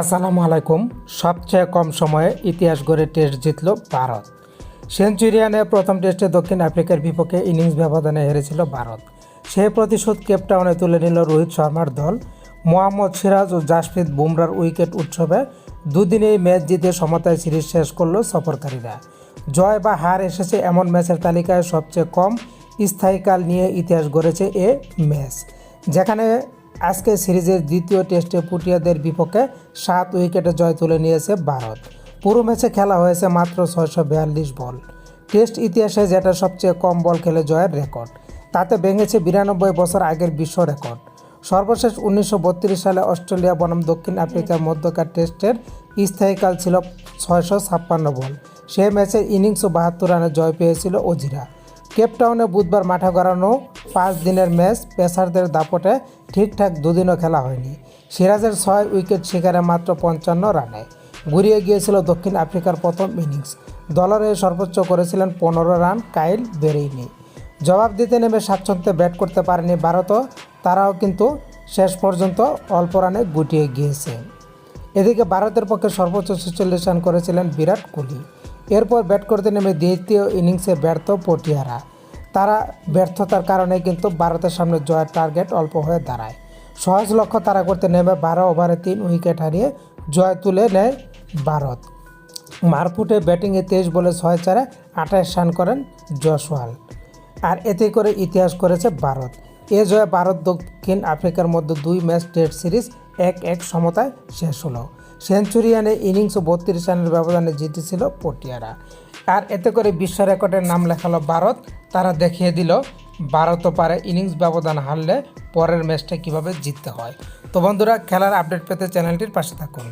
আসসালামু আলাইকুম। সবচেয়ে কম সময়ে ইতিহাস গড়ে টেস্ট জিতল ভারত। সেঞ্চুরিয়ানে প্রথম টেস্টে দক্ষিণ আফ্রিকার বিপক্ষে ইনিংস ব্যবধানে হেরেছিল ভারত। সেই প্রতিশোধ কেপটাউনে তুলে নিল রোহিত শর্মার দল। মোহাম্মদ সিরাজ ও জাসপ্রীত বুমরার উইকেট উৎসবে দুদিনেই ম্যাচ জিতে সমতায় সিরিজ শেষ করল সফরকারীরা। জয় বা হার এসেছে এমন ম্যাচের তালিকায় সবচেয়ে কম স্থায়ীকাল নিয়ে ইতিহাস গড়েছে এ ম্যাচ। যেখানে আজকে সিরিজের দ্বিতীয় টেস্টে পুটিয়াদের বিপক্ষে সাত উইকেটে জয় তুলে নিয়েছে ভারত। পুরো ম্যাচে খেলা হয়েছে মাত্র ছয়শো বিয়াল্লিশ বল। টেস্ট ইতিহাসে যেটা সবচেয়ে কম বল খেলে জয়ের রেকর্ড, তাতে ভেঙেছে বিরানব্বই বছর আগের বিশ্ব রেকর্ড। সর্বশেষ উনিশশো বত্রিশ সালে অস্ট্রেলিয়া বনাম দক্ষিণ আফ্রিকার মধ্যকার টেস্টের স্থায়ীকাল ছিল ছয়শো ছাপ্পান্ন বল। সে ম্যাচে ইনিংস ও বাহাত্তর রানে জয় পেয়েছিল অজিরা কেপটাউনে বুধবার মাঠে গড়ানো পাঁচ দিনের ম্যাচ পেসারদের দাপটে ঠিকঠাক দুদিনও খেলা হয়নি। সিরাজের ছয় উইকেট শিকারে মাত্র পঞ্চান্ন রানে। ঘুরিয়ে গিয়েছিল দক্ষিণ আফ্রিকার প্রথম ইনিংস। দলের সর্বোচ্চ করেছিলেন পনেরো রান কাইল বেরেইনি। জবাব দিতে নেমে স্বাচ্ছন্দ্যে ব্যাট করতে পারেনি ভারতও তারাও কিন্তু শেষ পর্যন্ত অল্প রানে গুটিয়ে গিয়েছে। এদিকে ভারতের পক্ষে সর্বোচ্চ ছেচল্লিশ রান করেছিলেন বিরাট কোহলি। এরপর ব্যাট করতে নেমে দ্বিতীয় ইনিংসে ব্যর্থ পটিয়ারা। তারা ব্যর্থতার কারণে কিন্তু ভারতের সামনে জয়ের টার্গেট অল্প হয়ে দাঁড়ায়। সহজ লক্ষ্য তারা করতে নেমে বারো ওভারে তিন উইকেট হারিয়ে জয় তুলে নেয় ভারত। মারফুটে ব্যাটিংয়ে তেইশ বলে ছয় চারে আঠাশ রান করেন জসওয়াল আর এতে করে ইতিহাস করেছে ভারত। এ জয়ে ভারত দক্ষিণ আফ্রিকার মধ্যে দুই ম্যাচ টেস্ট সিরিজ এক এক সমতায় শেষ হলো। সেঞ্চুরিয়ানে ইনিংস বত্রিশ রানের ব্যবধানে জিতেছিল পটিয়ারা। আর এতে করে বিশ্ব রেকর্ডের নাম লেখালো ভারত। তারা দেখিয়ে দিল, ভারতও পারে ইনিংস ব্যবধান হারলে পরের ম্যাচটা কীভাবে জিততে হয়। তো বন্ধুরা, খেলার আপডেট পেতে চ্যানেলটির পাশে থাকুন।